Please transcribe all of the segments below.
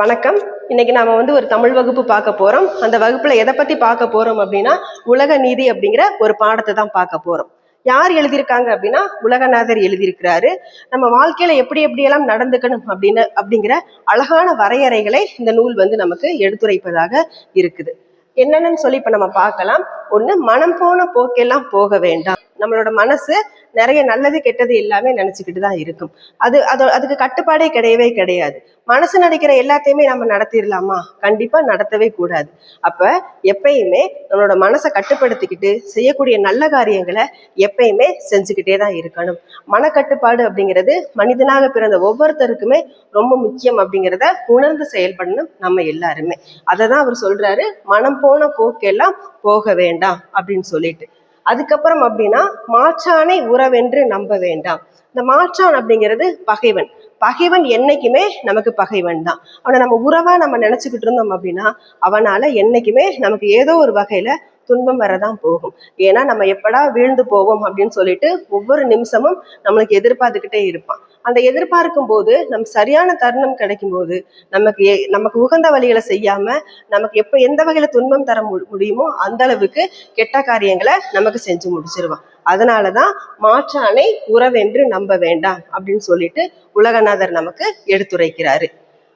வணக்கம். இன்னைக்கு நாம வந்து ஒரு தமிழ் வகுப்பு பார்க்க போறோம். அந்த வகுப்புல எதை பத்தி பார்க்க போறோம் அப்படின்னா உலக நீதி அப்படிங்கிற ஒரு பாடத்தை தான் பார்க்க போறோம். யார் எழுதியிருக்காங்க அப்படின்னா உலகநாதர் எழுதியிருக்கிறாரு. நம்ம வாழ்க்கையில எப்படி எப்படியெல்லாம் நடந்துக்கணும் அப்படின்னு அப்படிங்கிற அழகான வரையறைகளை இந்த நூல் வந்து நமக்கு எடுத்துரைப்பதாக இருக்குது. என்னென்னு சொல்லி இப்ப நம்ம பார்க்கலாம். ஒண்ணு மனம் போன போக்கெல்லாம் போக வேண்டாம். நம்மளோட மனசு நிறைய நல்லது கெட்டது எல்லாமே நினைச்சுக்கிட்டு தான் இருக்கும். அது அது அதுக்கு கட்டுப்பாடே கிடையவே கிடையாது. மனசு நினைக்கிற எல்லாத்தையுமே நம்ம நடத்திடலாமா? கண்டிப்பா நடத்தவே கூடாது. அப்ப எப்பயுமே நம்மளோட மனசை கட்டுப்படுத்திக்கிட்டு செய்யக்கூடிய நல்ல காரியங்களை எப்பயுமே செஞ்சுக்கிட்டே தான் இருக்கணும். மனக்கட்டுப்பாடு அப்படிங்கிறது மனிதனாக பிறந்த ஒவ்வொருத்தருக்குமே ரொம்ப முக்கியம் அப்படிங்கிறத உணர்ந்து செயல்படணும் நம்ம எல்லாருமே. அதை தான் அவர் சொல்றாரு மனம் போன போக்கெல்லாம் போக வேண்டாம் அப்படின்னு சொல்லிட்டு. அதுக்கப்புறம் அப்படின்னா மாற்றானை உறவென்று நம்ப வேண்டாம். இந்த மாற்றான் அப்படிங்கிறது பகைவன். பகைவன் என்னைக்குமே நமக்கு பகைவன் தான். அவனை நம்ம உறவா நம்ம நினைச்சுக்கிட்டு இருந்தோம் அப்படின்னா அவனால என்னைக்குமே நமக்கு ஏதோ ஒரு வகையில துன்பம் வரதான் போகும். ஏன்னா நம்ம எப்படா வீழ்ந்து போவோம் அப்படின்னு சொல்லிட்டு ஒவ்வொரு நிமிஷமும் நம்மளுக்கு எதிர்பார்த்துக்கிட்டே இருப்பான். அந்த எதிர்பார்க்கும் போது நம்ம சரியான தருணம் கிடைக்கும் போது நமக்கு நமக்கு உகந்த வழிகளை செய்யாம நமக்கு எப்ப எந்த வகையில துன்பம் தர முடியுமோ அந்த அளவுக்கு கெட்ட காரியங்களை நமக்கு செஞ்சு முடிச்சிருவான். அதனாலதான் மாற்றானை உறவென்று நம்ப வேண்டாம் அப்படின்னு சொல்லிட்டு உலகநாதர் நமக்கு எடுத்துரைக்கிறாரு.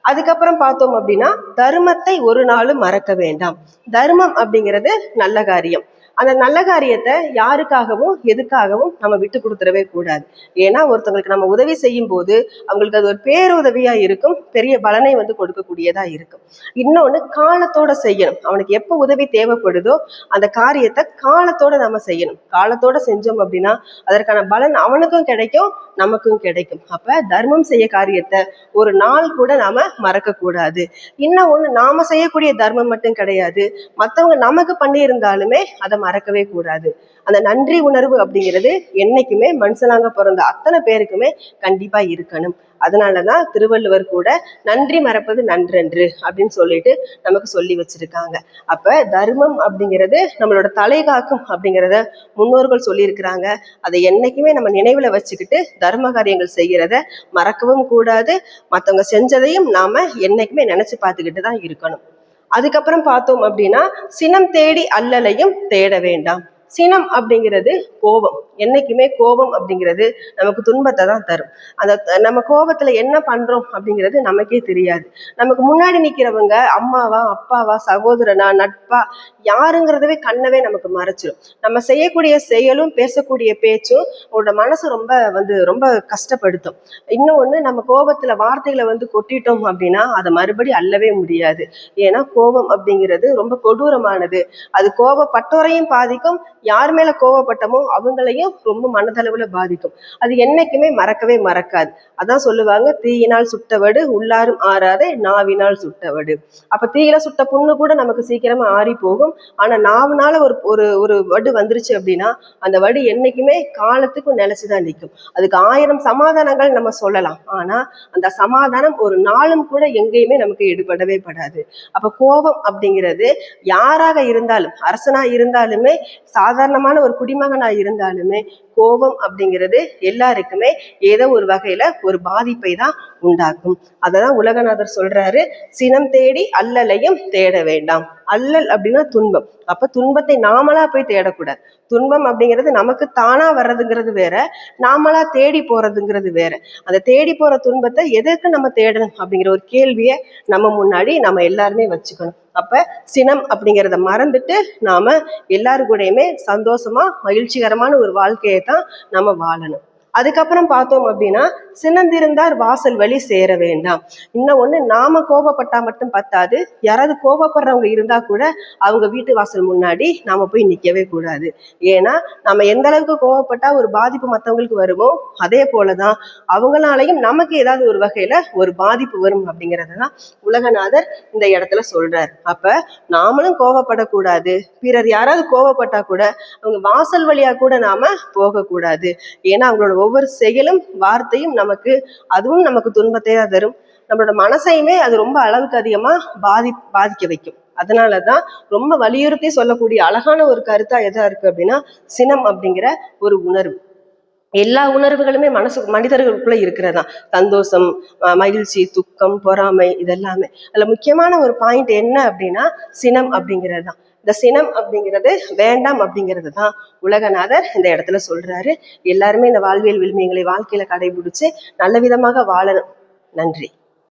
அதுக்கப்புறம் பார்த்தோம் அப்படின்னா தர்மத்தை ஒரு நாளும் மறக்க வேண்டாம். தர்மம் அப்படிங்கிறது நல்ல காரியம். அந்த நல்ல காரியத்தை யாருக்காகவும் எதுக்காகவும் நம்ம விட்டு கொடுத்துடவே கூடாது. ஏன்னா ஒருத்தவங்களுக்கு நம்ம உதவி செய்யும் போது அவங்களுக்கு அது ஒரு பேருதவியா இருக்கும் பெரிய பலனை வந்து கொடுக்கக்கூடியதா இருக்கும். இன்னொன்னு காலத்தோட செய்யணும். அவனுக்கு எப்போ உதவி தேவைப்படுதோ அந்த காரியத்தை காலத்தோட நம்ம செய்யணும். காலத்தோட செஞ்சோம் அப்படின்னா அதற்கான பலன் அவனுக்கும் கிடைக்கும் நமக்கும் கிடைக்கும். அப்ப தர்மம் செய்ய காரியத்தை ஒரு நாள் கூட நாம மறக்க கூடாது இன்னும் ஒண்ணு நாம செய்யக்கூடிய தர்மம் மட்டும் கிடையாது. மத்தவங்க நமக்கு பண்ணியிருந்தாலுமே அதை மறக்கவே கூடாது. அந்த நன்றி உணர்வு அப்படிங்கிறது என்னைக்குமே மனுஷனாங்க பிறந்த அத்தனை பேருக்குமே கண்டிப்பா இருக்கணும். அதனாலதான் திருவள்ளுவர் கூட நன்றி மறப்பது நன்றன்று அப்படின்னு சொல்லிட்டு நமக்கு சொல்லி வச்சிருக்காங்க. அப்ப தர்மம் அப்படிங்கிறது நம்மளோட தலை காக்கும் அப்படிங்கிறத முன்னோர்கள் சொல்லியிருக்கிறாங்க. அதை என்னைக்குமே நம்ம நினைவுல வச்சுக்கிட்டு தர்ம காரியங்கள் செய்கிறத மறக்கவும் கூடாது. மற்றவங்க செஞ்சதையும் நாம என்னைக்குமே நினைச்சு பார்த்துக்கிட்டு தான் இருக்கணும். அதுக்கப்புறம் பார்த்தோம் அப்படின்னா சினம் தேடி அல்லலையும் தேட வேண்டாம். சினம் அப்படிங்கிறது கோபம். என்னைக்குமே கோபம் அப்படிங்கிறது நமக்கு துன்பத்தை தான் தரும். அந்த நம்ம கோபத்துல என்ன பண்றோம் அப்படிங்கிறது நமக்கே தெரியாது. நமக்கு முன்னாடி நிக்கிறவங்க அம்மாவா அப்பாவா சகோதரனா நட்பா யாருங்கிறதவே கண்ணவே நமக்கு மறைச்சிடும் நம்ம செய்யக்கூடிய செயலும் பேசக்கூடிய பேச்சும் அவரோட மனசு ரொம்ப வந்து ரொம்ப கஷ்டப்படுத்தும். இன்னொன்று நம்ம கோபத்துல வார்த்தைகளை வந்து கொட்டிட்டோம் அப்படின்னா அதை மறுபடி அல்லவே முடியாது. ஏன்னா கோபம் அப்படிங்கிறது ரொம்ப கொடூரமானது. அது கோபப்பட்டோரையும் பாதிக்கும் யார் மேல கோவப்பட்டமோ அவங்களையும் ரொம்ப மனதளவுல பாதிக்கும். அது என்னைக்குமே மறக்கவே மறக்காது. அதான் சொல்லுவாங்க தீயினால் சுட்டவடு உள்ளாரும் ஆறாதே நாவினால் சுட்டவடு. அப்ப தீயில சுட்ட புண்ணு கூட நமக்கு சீக்கிரமா ஆறி போகும். ஆனா நாவுனால ஒரு ஒரு ஒரு வடு வந்துருச்சு அப்படின்னா அந்த வடு என்னைக்குமே காலத்துக்கும் நிலைச்சுதான் நிற்கும் அதுக்கு ஆயிரம் சமாதானங்கள் நம்ம சொல்லலாம். ஆனா அந்த சமாதானம் ஒரு நாளும் கூட எங்கேயுமே நமக்கு ஈடுபடவே படாது. அப்ப கோபம் அப்படிங்கிறது யாராக இருந்தாலும் அரசனா இருந்தாலுமே சா சாதாரணமான ஒரு குடிமகனா இருந்தாலுமே கோபம் அப்படிங்கிறது எல்லாருக்குமே ஏதோ ஒரு வகையில ஒரு பாதிப்பை தான் உண்டாக்கும். அததான் உலகநாதர் சொல்றாரு சினம் தேடி அல்லலையும் தேட வேண்டாம். அல்லல் அப்படின்னா துன்பம். அப்ப துன்பத்தை நாமளா போய் தேடக்கூடாது. துன்பம் அப்படிங்கிறது நமக்கு தானா வர்றதுங்கிறது வேற நாமளா தேடி போறதுங்கிறது வேற. அந்த தேடி போற துன்பத்தை எதற்கு நம்ம தேடணும் அப்படிங்கிற ஒரு கேள்வியை நம்ம முன்னாடி நம்ம எல்லாருமே வச்சுக்கணும். அப்போ சினம் அப்படிங்கிறத மறந்துட்டு நாம் எல்லாரு கூடயுமே சந்தோஷமா மகிழ்ச்சிகரமான ஒரு வாழ்க்கையை தான் நம்ம வாழணும். அதுக்கப்புறம் பார்த்தோம் அப்படின்னா சின்னந்திருந்தார் வாசல் வழி சேர வேண்டாம். இன்னும் ஒண்ணு நாம கோபப்பட்டா மட்டும் பத்தாது. யாராவது கோபப்படுறவங்க இருந்தா கூட அவங்க வீட்டு வாசல் முன்னாடி நாம போய் நிக்கவே கூடாது. ஏன்னா நம்ம எந்த அளவுக்கு கோவப்பட்டா ஒரு பாதிப்பு மற்றவங்களுக்கு வருமோ அதே போலதான் அவங்களாலையும் நமக்கு ஏதாவது ஒரு வகையில ஒரு பாதிப்பு வரும் அப்படிங்கறத தான் உலகநாதர் இந்த இடத்துல சொல்றார். அப்ப நாமளும் கோவப்படக்கூடாது பிறர் யாராவது கோவப்பட்டா கூட அவங்க வாசல் வழியா கூட நாம போகக்கூடாது. ஏன்னா அவங்களோட ஒவ்வொரு செயலும் வார்த்தையும் நமக்கு அதுவும் நமக்கு துன்பத்தை தான் தரும். நம்மளோட மனசையுமே அது ரொம்ப அளவுக்கு அதிகமாக பாதி பாதிக்க வைக்கும். அதனால தான் ரொம்ப வலியுறுத்தி சொல்லக்கூடிய அழகான ஒரு கருத்தா எதா இருக்கு அப்படின்னா சினம் அப்படிங்கிற ஒரு உணர்வு. எல்லா உணர்வுகளுமே மனசு மனிதர்களுக்குள்ள இருக்கிறதா சந்தோஷம் மகிழ்ச்சி துக்கம் பொறாமை இதெல்லாமே. அதில் முக்கியமான ஒரு பாயிண்ட் என்ன அப்படின்னா சினம் அப்படிங்கிறது தான் இந்த சினம் அப்படிங்கிறது வேண்டாம் அப்படிங்கிறது தான் உலகநாதர் இந்த இடத்துல சொல்றாரு. எல்லாருமே இந்த வாழ்வியல் விழுமியங்களை வாழ்க்கையில கடைபிடிச்சு நல்ல விதமாக வாழணும். நன்றி.